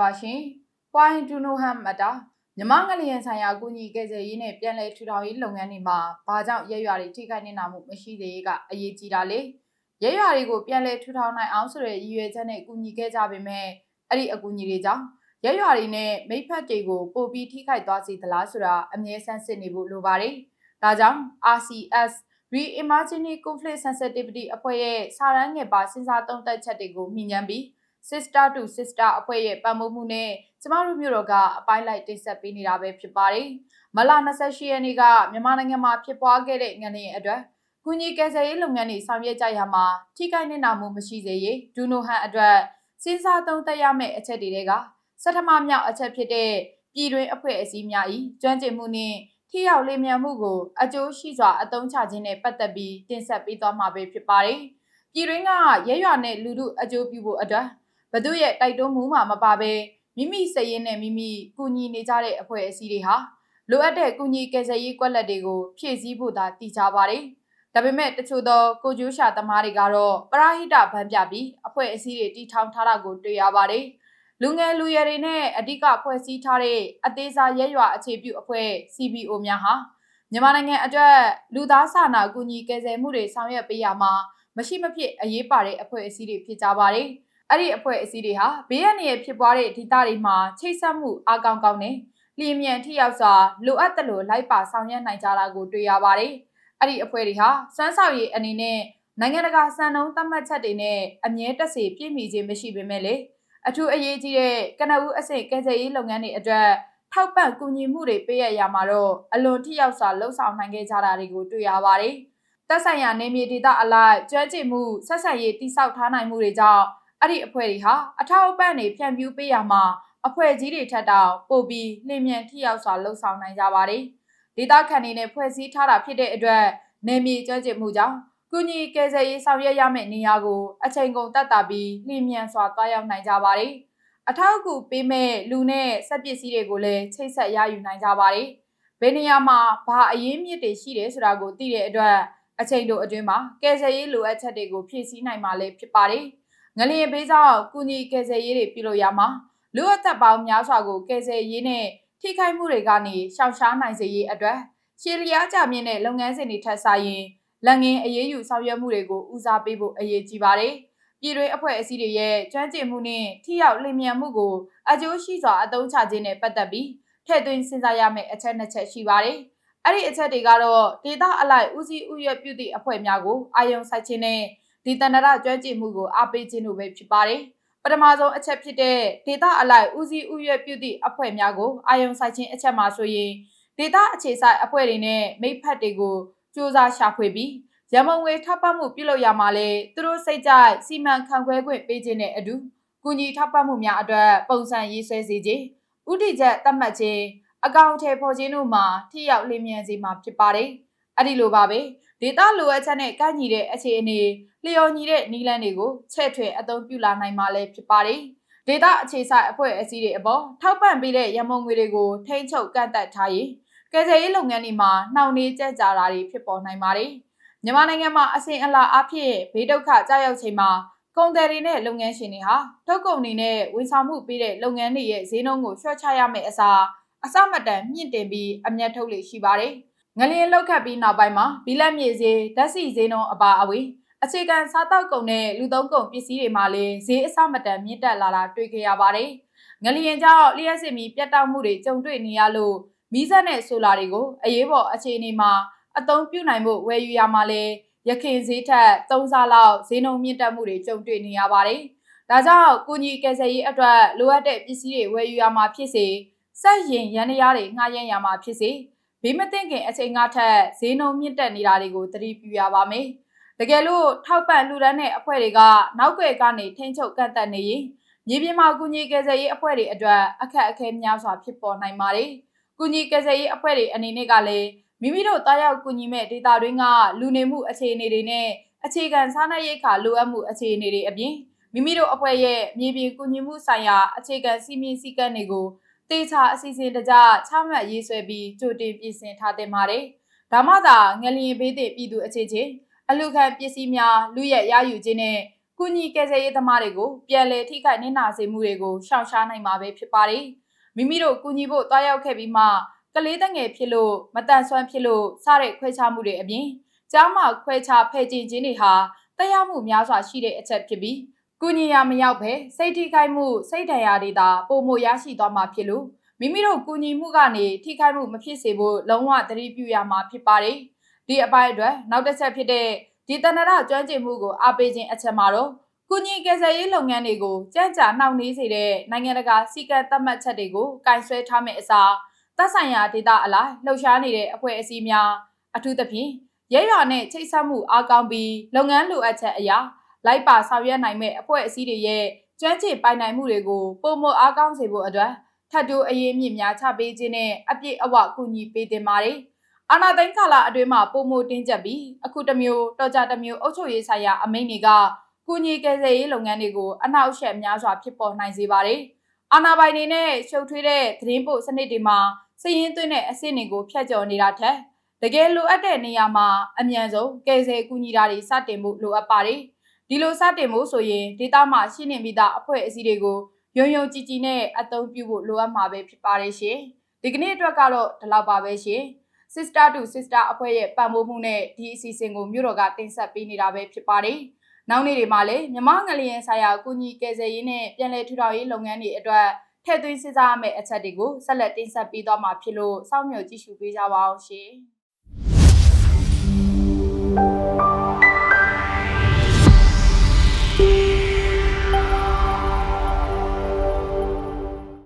ပါရှင်။ပွိုင်းဒူနိုဟမ်မတာမြမငလျင်ဆိုင်ရာကုညီကယ်ဆယ်ရေးနဲ့ပြည်လဲထူထောင်ရေးလုပ်ငန်းတွေမှာဘာကြောင့်ရဲရွာတွေထိခိုက်နေတာမှုမရှိသေးရေးကအရေးကြီးတာလေ။ရဲရွာတွေကိုပြည်လဲထူထောင်နိုင်အောင်ဆိုတဲ့ရည်ရွယ်ချက်နဲ့ကုညီခဲ့ကြပေမဲ့အဲ့ဒီအကူအညီတွေကြောင့်ရဲရွာတွေနဲ့မိဖက်တွေကိုပို့ပြီးထိခိုက်သွားစေသလားဆိုတာအမြဲဆန်းစစ်နေဖို့လိုပါတယ်။ဒါကြောင့် RCS Re-Imagining Conflict Sensitivity အဖွဲ့ရဲ့စာရန်ငယ်ပါစဉ်းစားသုံးသပ်ချက်တွေကိုမြင်ញ្ပြီး Sister to Sister အဖွဲ့ရဲ့ပံ့ပိုးမှုနဲ့ကျမတို့မျိုးတော်ကအပိုင်းလိုက်တိတ်ဆက်ပေးနေတာပဲဖြစ်ပါတယ်။မလ28ရက်နေ့ကမြန်မာနိုင်ငံမှာဖြစ်ပွားခဲ့တဲ့ငလျင်အတွက်ကုညီကယ်ဆယ်ရေးလုပ်ငန်းတွေဆောင်ရွက်ကြရမှာထိခိုက်နေတာမှုမရှိစေရေးဒူနိုဟန်အတွက်စဉ်းစားသုံးသပ်ရမယ့်အချက်တွေကစထမမြောက်အချက်ဖြစ်တဲ့ပြည်တွင်းအဖွဲ့အစည်းများ၏ကျွမ်းကျင်မှုနှင့်ထိရောက်လျင်မြန်မှုကိုအကျိုးရှိစွာအသုံးချခြင်းနဲ့ပတ်သက်ပြီးတင်ဆက်ပေးသွားမှာပဲဖြစ်ပါတယ်။ပြည်တွင်းကရဲရွာနဲ့လူထုအကျိုးပြုဖို့အတွက် ဘသူရဲ့တိုက်တွန်းမှုမှမပါဘဲမိမိစည်ရင်နဲ့မိမိကူညီနေကြတဲ့အဖွဲ့အစည်းတွေဟာလိုအပ်တဲ့ကူညီကယ်ဆယ်ရေးကွက်လက်တွေကိုဖြည့်ဆည်းဖို့သာတည်ကြပါတယ်။ဒါပေမဲ့တချို့သောကိုကျိုးရှာသမားတွေကတော့ပရာဟိတဗန်းပြပြီးအဖွဲ့အစည်းတွေတီထောင်ထားတာကိုတွေ့ရပါတယ်။လူငယ်လူရွယ်တွေနဲ့အဓိကဖွဲ့စည်းထားတဲ့အသေးစားရဲရွာအခြေပြုအဖွဲ့ CBO များဟာမြန်မာနိုင်ငံအတွက်လူသားစာနာကူညီကယ်ဆယ်မှုတွေဆောင်ရွက်ပေးရမှာမရှိမဖြစ်အရေးပါတဲ့အဖွဲ့အစည်းတွေဖြစ်ကြပါတယ်။ အဲ့ဒီအဖွဲ့အစည်းတွေဟာဘေးရန်ရဲ့ဖြစ်ပွားတဲ့ဒေသတွေမှာချိတ်ဆက်မှုအကောင်းကောင်းနဲ့လျင်မြန်ထိရောက်စွာလိုအပ်တယ်လို့လိုက်ပါဆောင်ရွက်နိုင်ကြတာကိုတွေ့ရပါတယ်။အဲ့ဒီအဖွဲ့တွေဟာစမ်းဆောင်ရည်အနေနဲ့နိုင်ငံတကာစံနှုန်းသတ်မှတ်ချက်တွေနဲ့အမြဲတစေပြည့်မီခြင်းမရှိပေမဲ့လေအထူးအရေးကြီးတဲ့ကနဦးအဆင့်ကယ်ဆယ်ရေးလုပ်ငန်းတွေအတွက်ထောက်ပံ့ကူညီမှုတွေပေးရရမှာတော့အလွန်ထိရောက်စွာလှုပ်ဆောင်နိုင်ခဲ့ကြတာတွေကိုတွေ့ရပါတယ်။သက်ဆိုင်ရာနေမြေဒေသအလိုက်ကျွမ်းကျင်မှုဆက်ဆံရေးတိစောက်ထားနိုင်မှုတွေကြောင့် အဲ့ဒီအဖွဲ့တွေဟာအထောက်အပံ့တွေဖြန့်ဖြူးပေးရမှာအဖွဲ့ကြီးတွေထက်တောင်ပိုပြီးလျင်မြန်ထိရောက်စွာလှုပ်ဆောင်နိုင်ကြပါတယ်။ဒေသခံတွေနဲ့ဖွဲ့စည်းထားတာဖြစ်တဲ့အတွက်နေမြေကျွမ်းကျင်မှုကြောင့်ကုညီကယ်ဆယ်ရေးဆောင်ရွက်ရမယ့်နေရာကိုအချိန်ကုန်တတ်တာပြီးလျင်မြန်စွာတွားရောက်နိုင်ကြပါတယ်။အထောက်အကူပေးမဲ့လူနဲ့စက်ပစ္စည်းတွေကိုလည်းချိတ်ဆက်ရယူနိုင်ကြပါတယ်။ဘယ်နေရာမှာဘာအရေးမြစ်တွေရှိတယ်ဆိုတာကိုသိတဲ့အတွက်အချိန်တို့အတွင်းမှာကယ်ဆယ်ရေးလိုအပ်ချက်တွေကိုဖြည့်ဆည်းနိုင်မှာလည်းဖြစ်ပါတယ်။ ငလျင်ဘေးကြောင့်ကုညီကယ်ဆယ်ရေးတွေပြုလုပ်ရမှာလူအသက်ပေါင်းများစွာကိုကယ်ဆယ်ရေးနဲ့ထိခိုက်မှုတွေကနေရှောင်ရှားနိုင်စေရေးအတွက်ရှည်လျားကြမြင့်တဲ့လုပ်ငန်းစဉ်တွေထပ်ဆိုင်ရင်လက်ငင်းအရေးယူဆောင်ရွက်မှုတွေကိုဦးစားပေးဖို့အရေးကြီးပါတယ်။ပြည်တွင်းအဖွဲ့အစည်းတွေရဲ့ကျွမ်းကျင်မှုနဲ့ထိရောက်လျင်မြန်မှုကိုအကျိုးရှိစွာအသုံးချခြင်းနဲ့ပတ်သက်ပြီးထည့်သွင်းစဉ်းစားရမယ့်အချက်နှစ်ချက်ရှိပါတယ်။အဲ့ဒီအချက်တွေကတော့ဒေတာအလိုက်ဦးစီးဥယျာဉ်ပြုသည့်အဖွဲ့များကိုအာယုံစိုက်ခြင်းနဲ့ ဒီတဏ္ဍရကျွမ်းကျင်မှုကိုအားပေးခြင်းတို့ပဲဖြစ်ပါတယ်။ပထမဆုံးအချက်ဖြစ်တဲ့ဒေတာအလိုက်ဦးစီးဥရွက်ပြုသည့်အဖွဲ့များကိုအာယုံဆိုင်ခြင်းအချက်မှာဆိုရင်ဒေတာအခြေဆိုင်အဖွဲ့တွေနဲ့မိဖက်တွေကိုစ조사ရှာဖွေပြီးရမုံငွေထောက်ပံ့မှုပြုလုပ်ရမှာလဲသူတို့စိတ်ကြိုက်စီမံခန့်ခွဲခွင့်ပေးခြင်းနဲ့အတူကုညီထောက်ပံ့မှုများအတွက်ပုံစံရေးဆွဲစေခြင်းဥတီချက်သတ်မှတ်ခြင်းအကောင့်ထဲပေါ်ခြင်းတို့မှာထိရောက်လျင်မြန်စေမှာဖြစ်ပါတယ်။ အဲ့ဒီလိုပါပဲဒေတာလိုအပ်ချက်နဲ့ကန့်ညီတဲ့အခြေအနေလျော်ညီတဲ့နီးလန်းတွေကိုချဲ့ထွင်အသုံးပြုလာနိုင်မှာလည်းဖြစ်ပါတယ်။ဒေတာအခြေဆိုင်အဖွဲ့အစည်းတွေအပေါ်ထောက်ပံ့ပေးတဲ့ရမုံငွေတွေကိုထိန်းချုပ်ကန့်သက်ထားရင်ကယ်ဆယ်ရေးလုပ်ငန်းတွေမှာနှောင့်နှေးကြက်ကြာတာတွေဖြစ်ပေါ်နိုင်ပါတယ်။မြန်မာနိုင်ငံမှာအစဉ်အလာအဖြစ်ဘေးဒုက္ခကြောက်ရောက်ချိန်မှာကုန်တယ်တွေနဲ့လုပ်ငန်းရှင်တွေဟာထုတ်ကုန်တွေနဲ့ဝန်ဆောင်မှုပေးတဲ့လုပ်ငန်းတွေရဲ့ဈေးနှုန်းကိုလျှော့ချရမယ့်အစားအစမတန်မြင့်တင်ပြီးအမျက်ထုတ်လေရှိပါတယ်။ ငလျင်လောက်ခတ်ပြီးနောက်ပိုင်းမှာဘီလက်မြေဈေးဓာတ်ဆီဈေးနှုန်းအပါအဝင်အခြေခံစားတောက်ကုန်နဲ့လူသုံးကုန်ပစ္စည်းတွေမှာလည်းဈေးအဆမတန်မြင့်တက်လာတာတွေ့ခဲ့ရပါတယ်။ငလျင်ကြောင့်လျှက်စစ်မီပြတ်တောက်မှုတွေကြုံတွေ့နေရလို့မီးစက်နဲ့ဆိုလာတွေကိုအရေးပေါ်အခြေအနေမှာအသုံးပြုနိုင်ဖို့ဝယ်ယူရမှာလဲရခင်ဈေးထက်၃ဆလောက်ဈေးနှုန်းမြင့်တက်မှုတွေကြုံတွေ့နေရပါတယ်။ဒါကြောင့်ကုညီကယ်ဆယ်ရေးအတွက်လိုအပ်တဲ့ပစ္စည်းတွေဝယ်ယူရမှာဖြစ်စေစက်ရင်ရန်တရားတွေငှားရမ်းရမှာဖြစ်စေ ဘေးမသိခင်အချိန်ကထက်ဈေးနှုန်းမြင့်တက်နေတာတွေကိုသတိပြုရပါမယ်။တကယ်လို့ထောက်ပံ့လူဒန်းတဲ့အဖွဲ့တွေကနောက်ွယ်ကနေထိန်းချုပ်ကန့်သက်နေရင်မြေပြင်မှာကုညီကယ်ဆယ်ရေးအဖွဲ့တွေအတွက်အခက်အခဲများစွာဖြစ်ပေါ်နိုင်ပါတယ်။ကုညီကယ်ဆယ်ရေးအဖွဲ့တွေအနေနဲ့ကလည်းမိမိတို့တာရောက်ကုညီမဲ့ဒေတာတွင်းကလူနေမှုအခြေအနေတွေနဲ့အခြေခံစားနပ်ရိက္ခာလိုအပ်မှုအခြေအနေတွေအပြင်မိမိတို့အဖွဲ့ရဲ့မြေပြင်ကုညီမှုဆိုင်ရာအခြေခံစီမင်းစည်းကမ်းတွေကို တေချာအစီအစဉ်တကျချမှတ်ရေးဆွဲပြီးကြိုတင်ပြင်ဆင်ထားတဲ့ပါတယ်။ဒါမှသာငလျင်ဘေးသည့်ပြည်သူအခြေချင်းအလူခံပစ္စည်းများလူရဲ့ရယူခြင်းနဲ့ကုညီကယ်ဆယ်ရေးသမားတွေကိုပြန်လည်ထိခိုက်နစ်နာစေမှုတွေကိုရှောင်ရှားနိုင်မှာပဲဖြစ်ပါတယ်။မိမိတို့ကုညီဖို့တွားရောက်ခဲ့ပြီးမှကလေးတငယ်ဖြစ်လို့မတန်ဆွမ်းဖြစ်လို့စတဲ့ခွဲခြားမှုတွေအပြင်ကြားမှာခွဲခြားဖယ်ကျင်ခြင်းတွေဟာတရားမှုများစွာရှိတဲ့အချက်ဖြစ်ပြီး ကုညီရမရောက်ပဲစိတ်ထိခိုက်မှုစိတ်ဒဏ်ရာတွေသာပုံမရရှိသွားမှာဖြစ်လို့မိမိတို့ကုညီမှုကနေထိခိုက်မှုမဖြစ်စေဖို့လုံးဝသတိပြုရမှာဖြစ်ပါတယ်။ဒီအပိုင်းအတွက်နောက်တစ်ချက်ဖြစ်တဲ့ဒီတဏ္ဍာကျွမ်းကျင်မှုကိုအားပေးခြင်းအချက်မှာတော့ကုညီကယ်ဆယ်ရေးလုပ်ငန်းတွေကိုကြံ့ကြာနှောင့်နှေးစေတဲ့နိုင်ငံတကာစည်းကမ်းသတ်မှတ်ချက်တွေကိုကင်ဆယ်ထားမယ့်အစားသက်ဆိုင်ရာဒေသအလိုက်လှုပ်ရှားနေတဲ့အဖွဲ့အစည်းများအထူးသဖြင့်ရဲရွာနဲ့ချိတ်ဆက်မှုအားကောင်းပြီးလုပ်ငန်းလိုအပ်ချက်အရာ လိုက်ပါဆောင်ရွက်နိုင်မဲ့အဖွဲ့အစည်းတွေရဲ့ကျွမ်းကျင်ပိုင်နိုင်မှုတွေကိုပုံမအားကောင်းစေဖို့အတွက်ထပ်တိုးအရေးမြင့်များချပေးခြင်းနဲ့အပြည့်အဝကူညီပေးတင်ပါတယ်။အာနာသိန်းကာလအတွင်းမှာပုံမတင်းကျပ်ပြီးအခုတစ်မျိုးတော်ကြတစ်မျိုးအုပ်ချုပ်ရေးဆိုင်ရာအမိန့်တွေကကူညီကယ်ဆယ်ရေးလုပ်ငန်းတွေကိုအနောက်အရှက်များစွာဖြစ်ပေါ်နိုင်စေပါတယ်။အာနာပိုင်တွေနဲ့ရှုပ်ထွေးတဲ့သတင်းပို့စနစ်တွေမှာစည်ရင်းသွင်းတဲ့အဆင့်တွေကိုဖျက်ကျော်နေတာထက်တကယ်လိုအပ်တဲ့နေရာမှာအမြန်ဆုံးကယ်ဆယ်ကူညီတာတွေစတင်မှုလိုအပ်ပါတယ်။ ဒီလိုစတင်မှုဆိုရင်ဒေတာမှာရှိနေပြီးသားအဖွဲ့အစည်းတွေကိုရုံရုံကြည်ကြည်နဲ့အသုံးပြုဖို့လိုအပ်မှာပဲဖြစ်ပါတယ်ရှင်။ဒီကနေ့အတွက်ကတော့ဒီလောက်ပါပဲရှင်။ Sister to Sister အဖွဲ့ရဲ့ပံ့ပိုးမှုနဲ့ဒီအစီအစဉ်ကိုမြို့တော်ကတင်ဆက်ပေးနေတာပဲဖြစ်ပါတယ်။နောက်နေ့တွေမှာလည်းမြမငလျင်ဆိုင်ရာအကူအညီကယ်ဆယ်ရေးနဲ့ပြည်내ထူထောင်ရေးလုပ်ငန်းတွေအတွက်ထည့်သွင်းစဉ်းစားရမယ့်အချက်တွေကိုဆက်လက်တင်ဆက်ပေးသွားမှာဖြစ်လို့စောင့်မျှော်ကြည့်ရှုပေးကြပါအောင်ရှင်။